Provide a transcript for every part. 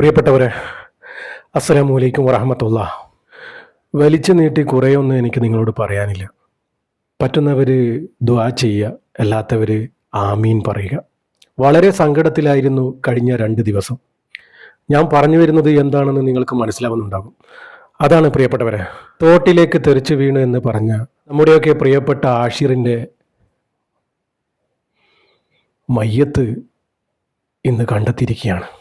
പ്രിയപ്പെട്ടവരെ അസ്സലാമു അലൈക്കും വറഹമത്തുള്ള. വലിച്ചു നീട്ടി കുറേയൊന്നും എനിക്ക് നിങ്ങളോട് പറയാനില്ല. പറ്റുന്നവർ ദ്വാ ചെയ്യുക അല്ലാത്തവർ ആമീൻ പറയുക. വളരെ സങ്കടത്തിലായിരുന്നു കഴിഞ്ഞ രണ്ട് ദിവസം. ഞാൻ പറഞ്ഞു വരുന്നത് എന്താണെന്ന് നിങ്ങൾക്ക് മനസ്സിലാവുന്നുണ്ടാകും. അതാണ് പ്രിയപ്പെട്ടവരെ തോട്ടിലേക്ക് തെറിച്ചു വീണു എന്ന് പറഞ്ഞ നമ്മുടെയൊക്കെ പ്രിയപ്പെട്ട ആഷിറിന്റെ മയ്യത്ത് ഇന്ന് കണ്ടെത്തിയിരിക്കുകയാണ്.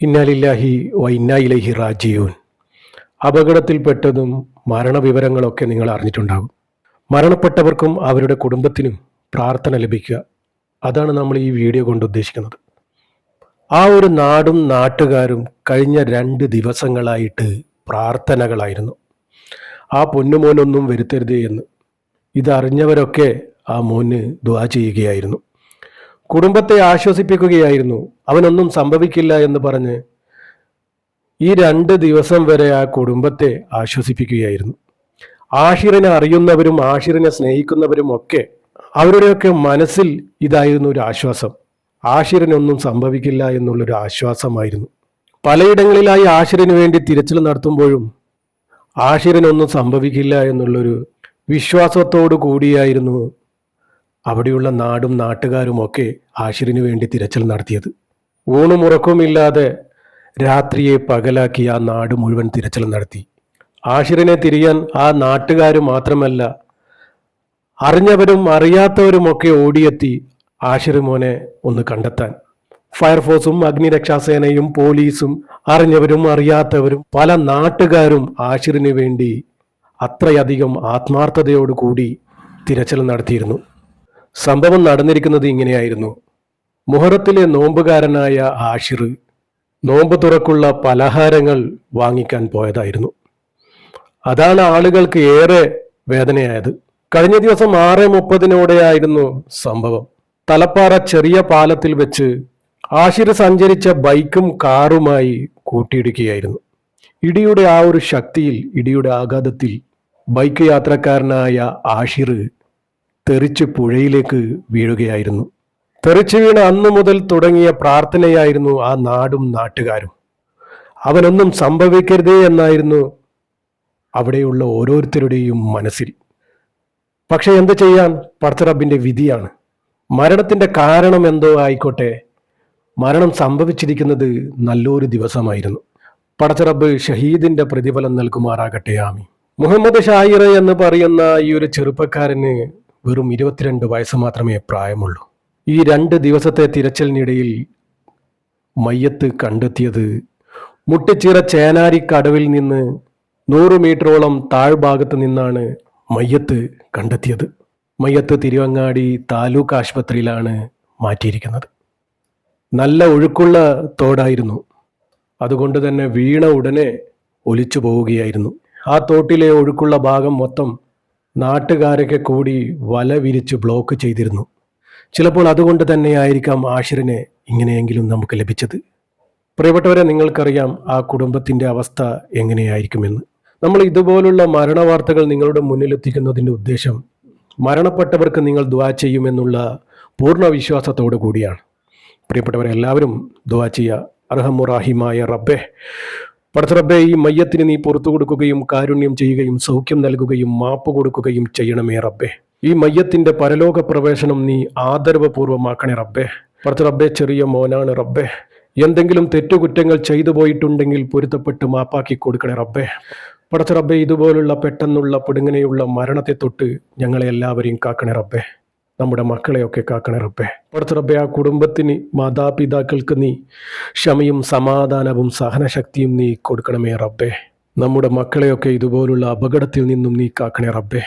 ഇന്നാലില്ലാഹി വ ഇന്നായിലഹി റാജിയൂൻ അപകടത്തിൽപ്പെട്ടതും മരണവിവരങ്ങളൊക്കെ നിങ്ങൾ അറിഞ്ഞിട്ടുണ്ടാകും മരണപ്പെട്ടവർക്കും അവരുടെ കുടുംബത്തിനും പ്രാർത്ഥന ലഭിക്കുക. അതാണ് നമ്മൾ ഈ വീഡിയോ കൊണ്ട് ഉദ്ദേശിക്കുന്നത്. ആ ഒരു നാടും നാട്ടുകാരും കഴിഞ്ഞ രണ്ട് ദിവസങ്ങളായിട്ട് പ്രാർത്ഥനകളായിരുന്നു. ആ പൊന്നുമോനൊന്നും വരുത്തരുതേ എന്ന്. ഇതറിഞ്ഞവരൊക്കെ ആ മോന് ദ്വാ ചെയ്യുകയായിരുന്നു. കുടുംബത്തെ ആശ്വസിപ്പിക്കുകയായിരുന്നു. അവനൊന്നും സംഭവിക്കില്ല എന്ന് പറഞ്ഞ് ഈ രണ്ട് ദിവസം വരെ ആ കുടുംബത്തെ ആശ്വസിപ്പിക്കുകയായിരുന്നു. ആഷിറിനെ അറിയുന്നവരും ആഷിറിനെ സ്നേഹിക്കുന്നവരും ഒക്കെ അവരുടെയൊക്കെ മനസ്സിൽ ഇതായിരുന്നു ഒരു ആശ്വാസം. ആഷിറിനൊന്നും സംഭവിക്കില്ല എന്നുള്ളൊരു ആശ്വാസമായിരുന്നു. പലയിടങ്ങളിലായി ആഷിറിന് വേണ്ടി തിരച്ചിൽ നടത്തുമ്പോഴും ആഷിറിനൊന്നും സംഭവിക്കില്ല എന്നുള്ളൊരു വിശ്വാസത്തോടു കൂടിയായിരുന്നു അവിടെയുള്ള നാടും നാട്ടുകാരും ഒക്കെ ആഷിറിനു വേണ്ടി തിരച്ചിൽ നടത്തിയത്. ഊണും ഉറക്കവുമില്ലാതെ രാത്രിയെ പകലാക്കി ആ നാട് മുഴുവൻ തിരച്ചിൽ നടത്തി. ആഷിറിനെ തിരിയാൻ ആ നാട്ടുകാർ മാത്രമല്ല അറിഞ്ഞവരും അറിയാത്തവരുമൊക്കെ ഓടിയെത്തി ആഷിർ മോനെ ഒന്ന് കണ്ടെത്താൻ. ഫയർഫോഴ്സും അഗ്നിരക്ഷാസേനയും പോലീസും അറിഞ്ഞവരും അറിയാത്തവരും പല നാട്ടുകാരും ആഷിറിന് വേണ്ടി അത്രയധികം ആത്മാർത്ഥതയോടുകൂടി തിരച്ചിൽ നടത്തിയിരുന്നു. സംഭവം നടന്നിരിക്കുന്നത് ഇങ്ങനെയായിരുന്നു. മുഹറത്തിലെ നോമ്പുകാരനായ ആഷിർ നോമ്പ് തുറക്കുള്ള പലഹാരങ്ങൾ വാങ്ങിക്കാൻ പോയതായിരുന്നു. അതാണ് ആളുകൾക്ക് ഏറെ വേദനയായത്. കഴിഞ്ഞ ദിവസം ആറ് മുപ്പതിനോടെയായിരുന്നു സംഭവം. തലപ്പാറ ചെറിയ പാലത്തിൽ വെച്ച് ആഷിർ സഞ്ചരിച്ച ബൈക്കും കാറുമായി കൂട്ടിയിടിക്കുകയായിരുന്നു ഇടിയുടെ ആ ഒരു ശക്തിയിൽ ഇടിയുടെ ആഘാതത്തിൽ ബൈക്ക് യാത്രക്കാരനായ ആഷിർ തെറിച്ച് പുഴയിലേക്ക് വീഴുകയായിരുന്നു. തെറിച്ചു വീണ അന്നു മുതൽ തുടങ്ങിയ പ്രാർത്ഥനയായിരുന്നു ആ നാടും നാട്ടുകാരും. അവനൊന്നും സംഭവിക്കരുതേ എന്നായിരുന്നു അവിടെയുള്ള ഓരോരുത്തരുടെയും മനസ്സിൽ. പക്ഷെ എന്ത് ചെയ്യാൻ പർത്തറബിന്റെ വിധിയാണ്? മരണത്തിന്റെ കാരണം എന്തോ ആയിക്കോട്ടെ. മരണം സംഭവിച്ചിരിക്കുന്നത് നല്ലൊരു ദിവസമായിരുന്നു. പടച്ചറബ് ഷഹീദിന്റെ പ്രതിഫലം നൽകുമാറാകട്ടെ ആമി മുഹമ്മദ് ഷാഹിർ എന്ന് പറയുന്ന ഈ ഒരു ചെറുപ്പക്കാരന് വെറും ഇരുപത്തിരണ്ട് വയസ്സ് മാത്രമേ പ്രായമുള്ളൂ. ഈ രണ്ട് ദിവസത്തെ തിരച്ചിലിനിടയിൽ മയ്യത്ത് കണ്ടെത്തിയത് മുട്ടിച്ചിറ ചേനാരി കടവിൽ നിന്ന് നൂറ് മീറ്ററോളം താഴ്ഭാഗത്ത് നിന്നാണ് മയ്യത്ത് കണ്ടെത്തിയത്. മയ്യത്ത് തിരുവങ്ങാടി താലൂക്ക് ആശുപത്രിയിലാണ് മാറ്റിയിരിക്കുന്നത്. നല്ല ഒഴുക്കുള്ള തോടായിരുന്നു. അതുകൊണ്ട് തന്നെ വീണ ഉടനെ ഒലിച്ചു പോവുകയായിരുന്നു. ആ തോട്ടിലെ ഒഴുക്കുള്ള ഭാഗം മൊത്തം നാട്ടുകാരൊക്കെ കൂടി വല വിരിച്ച് ബ്ലോക്ക് ചെയ്തിരുന്നു. ചിലപ്പോൾ അതുകൊണ്ട് തന്നെയായിരിക്കാം ആഷിറിനെ ഇങ്ങനെയെങ്കിലും നമുക്ക് ലഭിച്ചത്. പ്രിയപ്പെട്ടവരെ നിങ്ങൾക്കറിയാം ആ കുടുംബത്തിന്റെ അവസ്ഥ എങ്ങനെയായിരിക്കുമെന്ന്. നമ്മൾ ഇതുപോലുള്ള മരണവാർത്തകൾ നിങ്ങളുടെ മുന്നിലെത്തിക്കുന്നതിന്റെ ഉദ്ദേശം മരണപ്പെട്ടവർക്ക് നിങ്ങൾ ദ്വാ ചെയ്യുമെന്നുള്ള പൂർണ വിശ്വാസത്തോടു കൂടിയാണ്. പ്രിയപ്പെട്ടവരെല്ലാവരും ദ്വാ ചെയ്യുക. അർഹമുറാഹിമായ റബ്ബെ പടച്ചറബ്ബെ ഈ മയ്യത്തിന് നീ പുറത്തു കൊടുക്കുകയും കാരുണ്യം ചെയ്യുകയും സൗഖ്യം നൽകുകയും മാപ്പ് കൊടുക്കുകയും ചെയ്യണമേ റബ്ബെ. ഈ മയ്യത്തിന്റെ പരലോക പ്രവേശനം നീ ആദരവപൂർവമാക്കണേ റബ്ബെ. പടച്ചറബ്ബെ ചെറിയ മോനാണ് റബ്ബെ. എന്തെങ്കിലും തെറ്റുകുറ്റങ്ങൾ ചെയ്തു പോയിട്ടുണ്ടെങ്കിൽ പൊരുത്തപ്പെട്ട് മാപ്പാക്കി കൊടുക്കണേ റബ്ബെ. പടച്ച റബ്ബെ ഇതുപോലുള്ള പെട്ടെന്നുള്ള പിടുങ്ങനെയുള്ള മരണത്തെ തൊട്ട് ഞങ്ങളെ എല്ലാവരെയും കാക്കണേ റബ്ബെ. നമ്മുടെ മക്കളെയൊക്കെ കാക്കണേ റബ്ബേ. പടച്ച റബ്ബെ ആ കുടുംബത്തിന് മാതാപിതാക്കൾക്ക് നീ ക്ഷമയും സമാധാനവും സഹനശക്തിയും നീ കൊടുക്കണമേ റബ്ബേ. നമ്മുടെ മക്കളെയൊക്കെ ഇതുപോലുള്ള അപകടത്തിൽ നിന്നും നീ കാക്കണേ റബ്ബെ.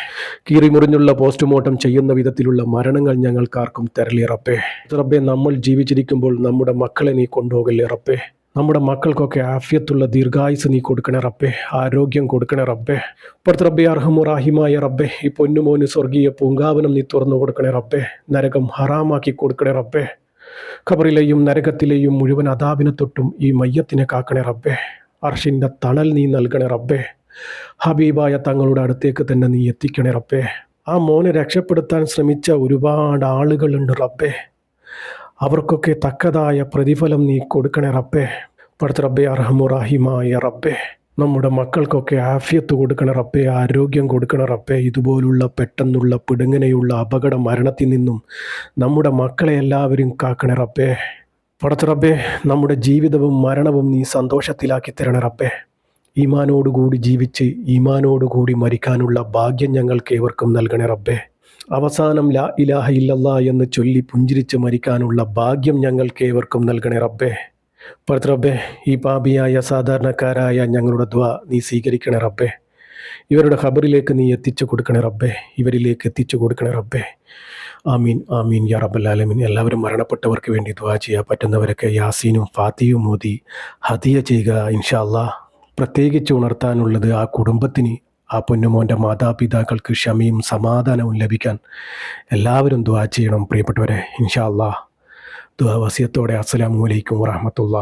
കീറിമുറിഞ്ഞുള്ള പോസ്റ്റ്മോർട്ടം ചെയ്യുന്ന വിധത്തിലുള്ള മരണങ്ങൾ ഞങ്ങൾക്കാർക്കും തരലേ റബ്ബെ. റബ്ബേ നമ്മൾ ജീവിച്ചിരിക്കുമ്പോൾ നമ്മുടെ മക്കളെ നീ കൊണ്ടുപോകല്ലേ റബ്ബെ. നമ്മുടെ മക്കൾക്കൊക്കെ ആഫ്യത്തുള്ള ദീർഘായുസ് നീ കൊടുക്കണേ റബ്ബേ ആരോഗ്യം കൊടുക്കണേ റബ്ബെ. ഇപ്പുറത്ത് റബ്ബെ അർഹമുറാഹിമായ റബ്ബെ ഈ പൊന്നുമോന് സ്വർഗീയ പൂങ്കാവനം നീ തുറന്നു കൊടുക്കണേ റബ്ബേ. നരകം ഹറാമാക്കി കൊടുക്കണേ റബ്ബേ. ഖബറിലെയും നരകത്തിലെയും മുഴുവൻ അതാപിനെ തൊട്ടും ഈ മയ്യത്തിനെ കാക്കണേ റബ്ബേ. അർഷിന്റെ തണൽ നീ നൽകണേ റബ്ബേ. ഹബീബായ തങ്ങളുടെ അടുത്തേക്ക് തന്നെ നീ എത്തിക്കണേ റബ്ബേ. ആ മോനെ രക്ഷപ്പെടുത്താൻ ശ്രമിച്ച ഒരുപാട് ആളുകളുണ്ട് റബ്ബെ. അവർക്കൊക്കെ തക്കതായ പ്രതിഫലം നീ കൊടുക്കണേ റബ്ബേ. പടുത്ത റബ്ബെ അർഹമുറാഹിമായ റബ്ബെ. നമ്മുടെ മക്കൾക്കൊക്കെ ആഫ്യത്ത് കൊടുക്കണ റബ്ബെ ആരോഗ്യം കൊടുക്കണ റബ്ബെ. ഇതുപോലുള്ള പെട്ടെന്നുള്ള പിടുങ്ങനെയുള്ള അപകട മരണത്തിൽ നിന്നും നമ്മുടെ മക്കളെ എല്ലാവരും കാക്കണ റബ്ബെ. പടത്ത് റബ്ബെ നമ്മുടെ ജീവിതവും മരണവും നീ സന്തോഷത്തിലാക്കി തരണ റബ്ബെ. ഈമാനോടുകൂടി ജീവിച്ച് ഈമാനോടുകൂടി മരിക്കാനുള്ള ഭാഗ്യം ഞങ്ങൾക്ക് ഏവർക്കും നൽകണേ റബ്ബെ. അവസാനം ലാ ഇലാഹ ഇല്ലല്ലാ എന്ന് ചൊല്ലി പുഞ്ചിരിച്ച് മരിക്കാനുള്ള ഭാഗ്യം ഞങ്ങൾക്ക് ഏവർക്കും നൽകണേ റബ്ബേ. പടച്ച റബ്ബെ ഈ പാപിയായ സാധാരണക്കാരായ ഞങ്ങളുടെ ദ്വ നീ സ്വീകരിക്കണേ റബ്ബേ. ഇവരുടെ ഖബറിലേക്ക് നീ എത്തിച്ചു കൊടുക്കണേ റബ്ബേ. ഇവരിലേക്ക് എത്തിച്ചു കൊടുക്കണേ റബ്ബേ. ആമീൻ ആമീൻ യാ റബ്ബല്ലാലമീൻ എല്ലാവരും മരണപ്പെട്ടവർക്ക് വേണ്ടി ദ്വാ ചെയ്യുക പറ്റുന്നവരൊക്കെ യാസീനും ഫാത്തിയും മോദി ഹദിയ ചെയ്യുക ഇൻഷാ അള്ളാഹ് പ്രത്യേകിച്ച് ഉണർത്താനുള്ളത് ആ കുടുംബത്തിന് ആ പൊന്നുമോന്റെ മാതാപിതാക്കൾക്ക് ക്ഷമയും സമാധാനവും ലഭിക്കാൻ എല്ലാവരും ദ്വാ ചെയ്യണം പ്രിയപ്പെട്ടവരെ. ഇൻഷാ അള്ളാഹ് ദ്വാ വസിയത്തോടെ അസ്സലാമു അലൈക്കും വറഹമത്തുള്ള